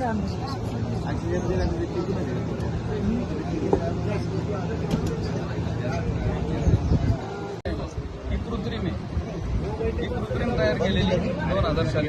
ही कृत्रिम आहे ही कृत्रिम तयार केलेली दोन हजार साली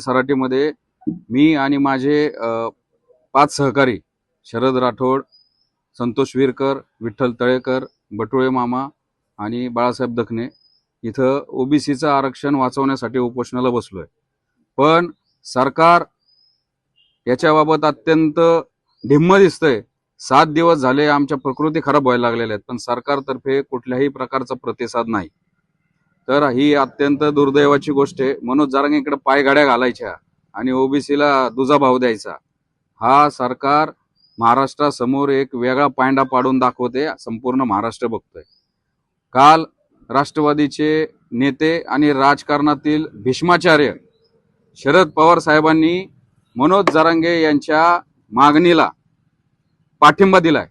सराटीमध्ये मी आणि माझे पाच सहकारी शरद राठोड संतोष विरकर विठ्ठल तळेकर बटुळे मामा आणि बाळासाहेब दखने इथं ओबीसीचं आरक्षण वाचवण्यासाठी उपोषणाला बसलोय. पण सरकार याच्याबाबत अत्यंत ढिम्म दिसतंय. सात दिवस झाले आमच्या प्रकृती खराब व्हायला लागलेल्या आहेत पण सरकारतर्फे कुठल्याही प्रकारचा प्रतिसाद नाही. तर ही अत्यंत दुर्दैवाची गोष्ट आहे. मनोज जारंगेकडे पायगाड्या घालायच्या आणि ओबीसीला दुजा भाव द्यायचा. हा सरकार महाराष्ट्रासमोर एक वेगळा पायंडा पाडून दाखवते संपूर्ण महाराष्ट्र बघतोय. काल राष्ट्रवादीचे नेते आणि राजकारणातील भीष्माचार्य शरद पवार साहेबांनी मनोज जरांगे यांच्या मागणीला पाठिंबा दिलाय.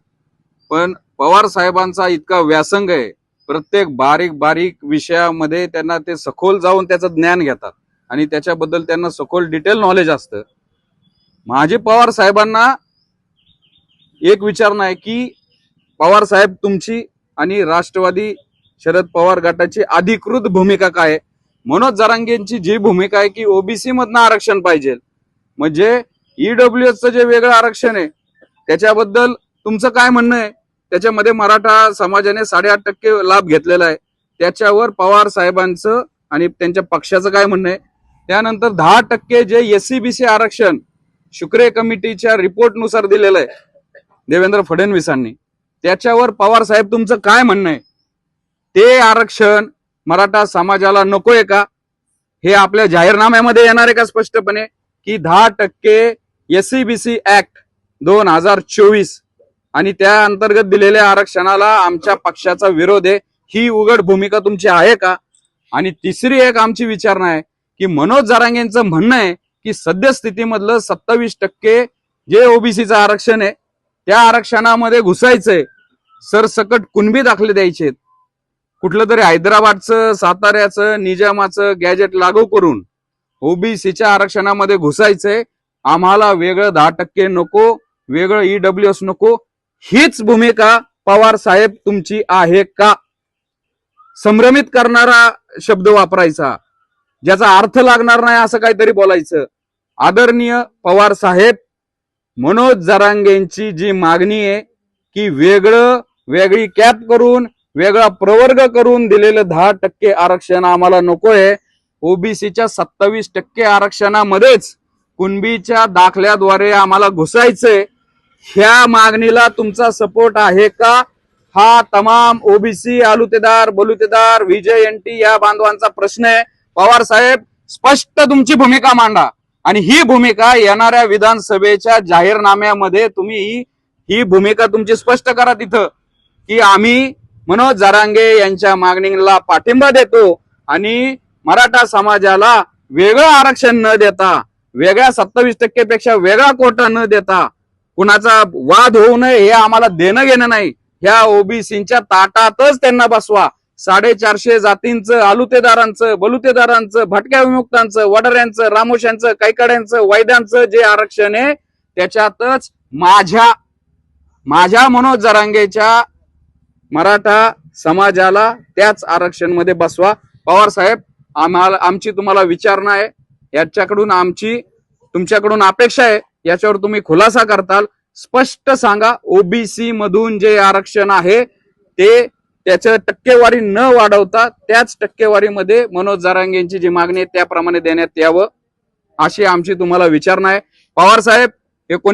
पण पवार साहेबांचा इतका व्यासंग आहे प्रत्येक बारीक बारीक विषयामध्ये त्यांना ते सखोल जाऊन त्याचं ज्ञान घेतात आणि त्याच्याबद्दल त्यांना सखोल डिटेल नॉलेज असतं. माझे पवार साहेबांना एक विचारणं आहे की पवार साहेब तुमची आणि राष्ट्रवादी शरद पवार गटाची अधिकृत भूमिका काय आहे? मनोज जरांगेंची जी भूमिका आहे की ओबीसी मधनं आरक्षण पाहिजे. म्हणजे ईडब्ल्यू चं जे वेगळं आरक्षण आहे त्याच्याबद्दल तुमचं काय म्हणणं आहे? त्याच्यामध्ये मराठा समाजाने साडेआठ टक्के लाभ घेतलेला आहे. त्याच्यावर पवार साहेबांचं आणि त्यांच्या पक्षाचं काय म्हणणं आहे? त्यानंतर दहा टक्के जे एससीबीसी आरक्षण शुक्रे कमिटीच्या रिपोर्टनुसार दिलेलं आहे देवेंद्र फडणवीसांनी. त्याच्यावर पवार साहेब तुमचं काय म्हणणं आहे? ते आरक्षण मराठा समाजाला नकोय का? हे आपल्या जाहीरनाम्यामध्ये येणार आहे का स्पष्टपणे? की दहा टक्के एससीबीसी ऍक्ट दोन हजार चोवीस आणि त्या अंतर्गत दिलेल्या आरक्षणाला आमच्या पक्षाचा विरोध आहे. ही उघड भूमिका तुमची आहे का? आणि तिसरी एक आमची विचारणा आहे की मनोज जरांगेंचं म्हणणं आहे की सद्यस्थितीमधलं सत्तावीस टक्के जे ओबीसीचं आरक्षण आहे त्या आरक्षणामध्ये घुसायचंय. सरसकट कुणबी दाखले द्यायचे कुठलं तरी हैदराबादचं साताऱ्याचं निजामाचं गॅजेट लागू करून ओबीसीच्या आरक्षणामध्ये घुसायचंय. आम्हाला वेगळं दहा टक्के नको वेगळं ईडब्ल्यू एस नको. हीच भूमिका पवार साहेब तुमची आहे का? संभ्रमित करणारा शब्द वापरायचा. ज्याचा अर्थ लागणार नाही असं काहीतरी बोलायचं. आदरणीय पवार साहेब मनोज जरांगेंची जी मागणी आहे की वेगळं वेगळी कॅप करून वेगळा प्रवर्ग करून दिलेलं दहा टक्के आरक्षण आम्हाला नकोय. ओबीसीच्या सत्तावीस टक्के आरक्षणामध्येच कुणबीच्या दाखल्याद्वारे आम्हाला घुसायचंय. ह्या मागणीला तुमचा सपोर्ट आहे का? हा तमाम ओबीसी आलुतेदार बलुतेदार विजय एनटी या बांधवांचा प्रश्न आहे. पवार साहेब स्पष्ट तुमची भूमिका मांडा. आणि ही भूमिका येणाऱ्या विधानसभेच्या जाहीरनाम्यामध्ये तुम्ही ही ही भूमिका तुमची स्पष्ट करा तिथं. की आम्ही मनोज जरांगे यांच्या मागणीला पाठिंबा देतो आणि मराठा समाजाला वेगळं आरक्षण न देता वेगळ्या सत्तावीस टक्केपेक्षा वेगळा कोटा न देता कुणाचा वाद होऊ नये हे आम्हाला देणं घेणं नाही. ह्या ओबीसीच्या ताटातच त्यांना बसवा. साडेचारशे जातींचं आलुतेदारांचं बलुतेदारांचं भटक्या विमुक्तांचं वडऱ्यांचं रामोशांचं कैकड्यांचं वैद्यांचं जे आरक्षण आहे त्याच्यातच माझ्या माझ्या मनोज जरांगेच्या मराठा समाजाला त्याच आरक्षणमध्ये बसवा. पवार साहेब आम्हाला आमची तुम्हाला विचारणा आहे. याच्याकडून आमची तुमच्याकडून अपेक्षा आहे. याच्यावर तुम्ही खुलासा करताल. स्पष्ट सांगा ओबीसी मधून जे आरक्षण आहे ते त्याचं टक्केवारी न वाढवता त्याच टक्केवारीमध्ये मनोज जारांगेंची जी मागणी आहे त्याप्रमाणे देण्यात यावं अशी आमची तुम्हाला विचारणा आहे. पवार साहेब हे कोणी